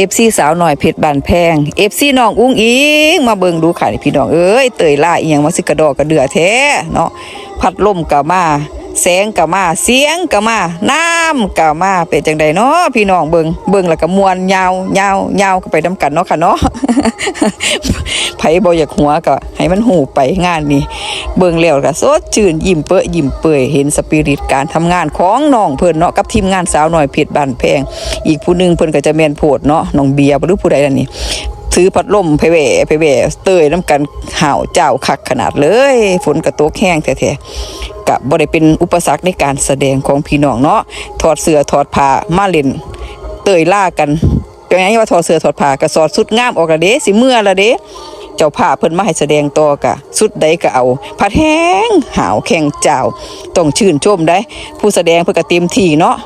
เอฟซีสาวหน่อยเพชรบานแพงเอฟซีน้องอุ้งอิงมาเบิ่งดูค่ะนี่พี่น้องเอ้ยเตยล่าอีหยังมาสิกระดอกกระเดือแท้เนาะพัดลมก็มาแสงก็มาเสียงก็มาน้ำก็มาเป็นจังใดเนาะพี่น้องเบิ่งเบิ่งแล้วก็มวนยาวยาวยาวก็ไปนํกันเนาะค่ะเนาะไผบ่อยากหัวก็ให้มันหูไปงานนี้ เบิ่งแล้วก็สดชื่นยิ้มเปื้อยิ้มเปื่อยเห็นสปิริตการทำงานของน้องเพิ่นเนาะกับทีมงานสาวหน้อยเพชรบานแพง อีกผู้หนึงเพิ่นก็จะแม่นโพดเนาะน้องเบียร์บ่รู้ผู้ใดนั่นนี่ถือพัดลมไปแหวไปแหว่เตยน้ำกันห่าวเจ้าคักขนาดเลย ฝนกระตกแห้งแท้ๆกับบ่ได้เป็นอุปสรรคในการแสดงของพี่น้องเนาะถอดเสื้อถอดผ้ามาเล่นเตยล่ากันเป็นไงว่าถอดเสื้อถอดผ้าก็สอดสุดงามออกละเด้สิเมื่อละเด้ เจ้าภาเพิ่นมาให้แสดงต่อกะสุดใดก็เอาผัดแห้งหาวแข่งเจ้าต้องชื่นชมได้ ผู้แสดงเพิ่นก็เต็มที่เนาะ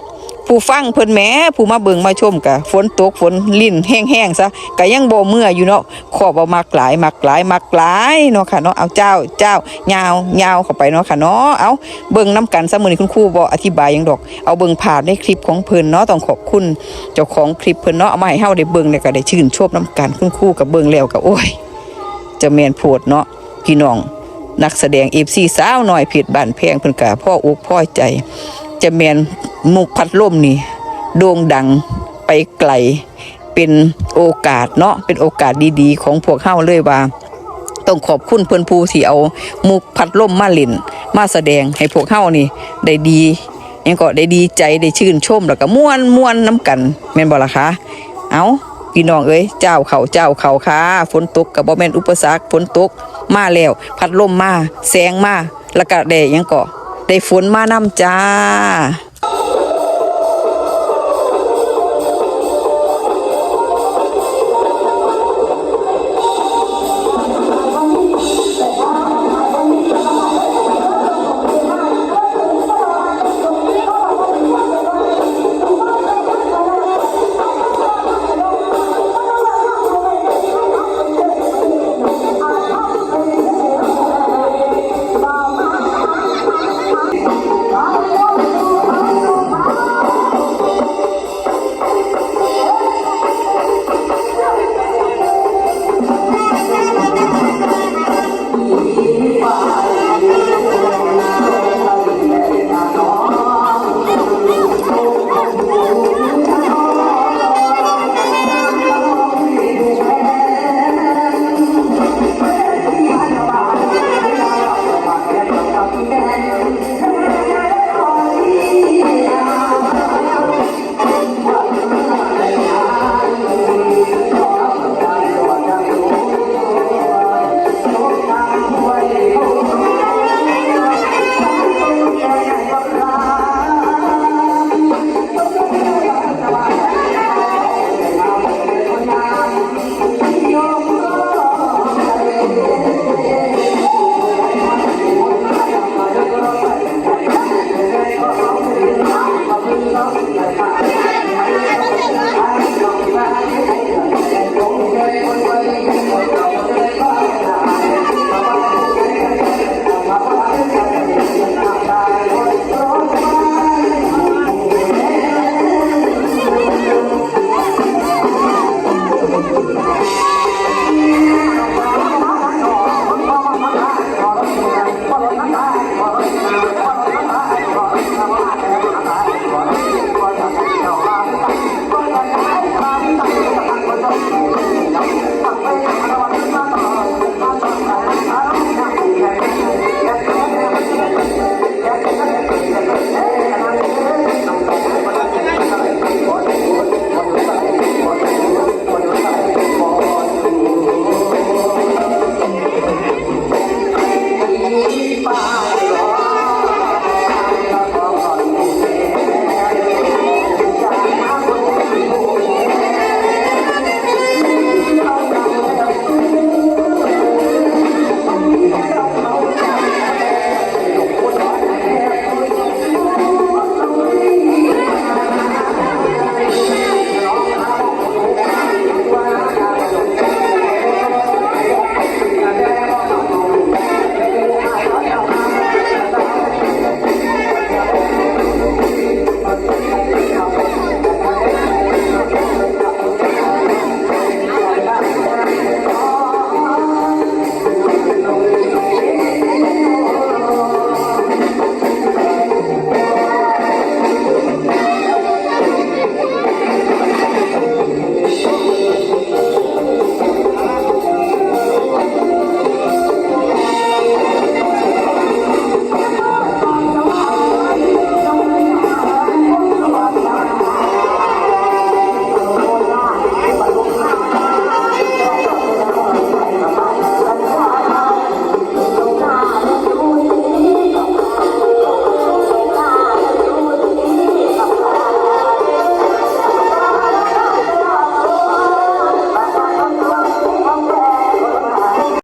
ผู้ฟังเพิ่นแม้ผู้มาเบิ่งมาชมกะฝนตกฝนลิ่นแห้งๆซะก็ยังบ่เมื่ออยู่เนาะขอบเอามักหลายมักหลายมักหลายเนาะค่ะเนาะเอาเจ้าเจ้ายาวยาวเข้าไปเนาะค่ะเนาะเอาเบิ่งนํกันซะมื้อนี้คุณครูบ่อธิบายยังดอก เอาเบิ่งภาพในคลิปของเพิ่นเนาะต้องขอบคุณเจ้าของคลิปเพิ่นเนาะเอามาให้เฮาได้เบิ่งแล้วก็ได้ชื่นชมนํกันคุณครูก็เบิ่งแล้วก็โอ้ย จะแมนโพดเนาะพี่น้อง นักแสดงเอฟซีสาวหน่อยผิดบ้านแพงเพิ่นกะพ่ออกพ่อใจ จะแมนมุกพัดลมนี่โด่งดังไปไกลเป็นโอกาสเนาะเป็นโอกาสดีๆ ของพวกเฮาเลยว่าต้องขอบคุณเพื่อนผู้ที่เอามุกพัดล่มมาเล่นมาแสดงให้พวกเฮานี่ ได้ดียังก็ได้ดีใจได้ชื่นชมแล้วก็ม่วนม่วนน้ำกันแม่นบ่ล่ะคะเอา พี่น้องเอ้ยเจ้าเขาเจ้าเขาค่ะฝนตกกับบ่แม่นอุปสรรคฝนตกมาแล้ว พัดลมมาแสงมาแล้วก็แดดยังก็ได้ฝนมานํจ้า